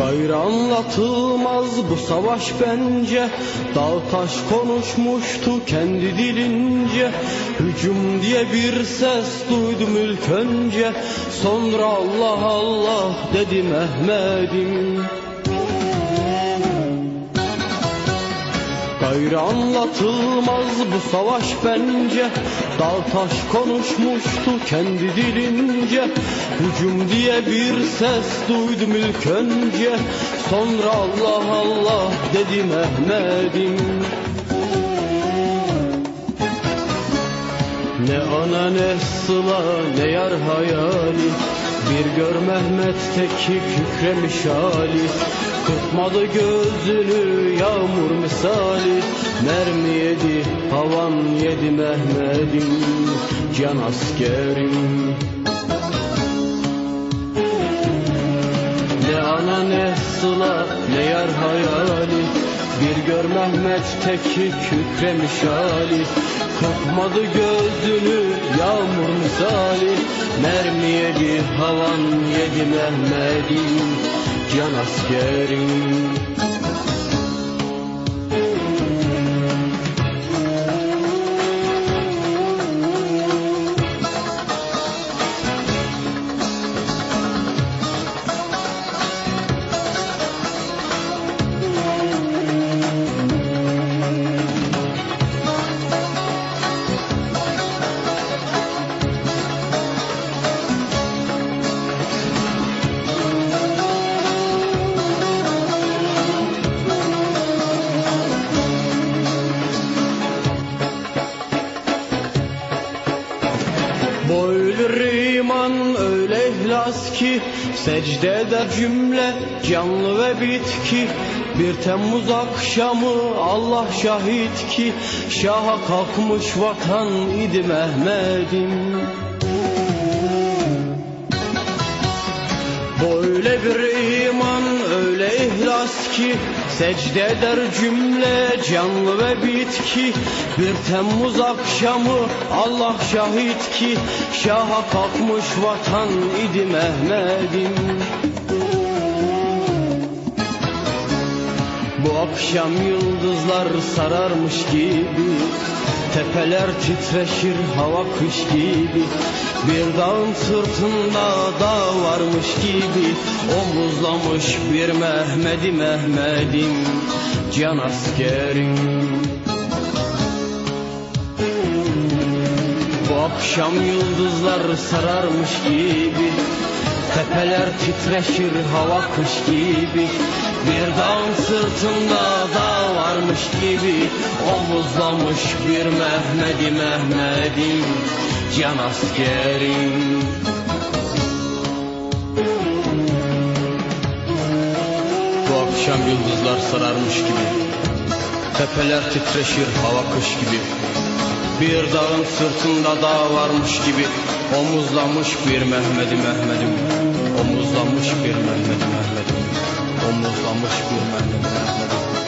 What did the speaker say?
Gayrı anlatılmaz bu savaş bence. Dağ taş konuşmuştu kendi dilince. Hücum diye bir ses duydum ilk önce. Sonra Allah Allah dedim Mehmet'im. Gayrı anlatılmaz bu savaş bence. Dağ taş konuşmuştu kendi dilince. Hücum diye bir ses duydum ilk önce. Sonra Allah Allah dedi Mehmet'im. Ne ana ne sıla ne yar hayali. Bir gör Mehmet teki kükremiş hali Kırpmadı gözünü yağmur misali. Mermi yedi havan yedi Mehmet'im. Can askerim. Ne ana ne sıla ne yar hayali. Bir gör Mehmet teki kükremiş hali. Kopmadı gözünü yağmur misali. Mermi yedi havan yedi Mehmet'im Can askerim öyle ihlas ki Secde eder cümle canlı ve bitki. Bir Temmuz akşamı Allah şahit ki Şaha kalkmış vatan idi Mehmet'im. Böyle bir iman ki Secde eder cümle canlı ve bitki. Bir Temmuz akşamı Allah şahit ki Şaha kalkmış vatan idi Mehmet'im. Bu akşam yıldızlar sararmış gibi Tepeler titreşir hava kış gibi Bir dağın sırtında dağ varmış gibi Omuzlamış bir Mehmet'i Mehmet'im Can askerim. Bu akşam yıldızlar sararmış gibi Tepeler titreşir hava kış gibi. Bir dağın sırtında dağ varmış gibi Omuzlamış bir Mehmet'i Mehmet'im Can askerim Bu akşam yıldızlar sararmış gibi Tepeler titreşir hava kış gibi bir dağın sırtında dağ varmış gibi Omuzlamış bir Mehmet'i Mehmet'im Omuzlamış bir Mehmet'i Mehmet'im Omuzlamış bir Mehmet'i Mehmet'im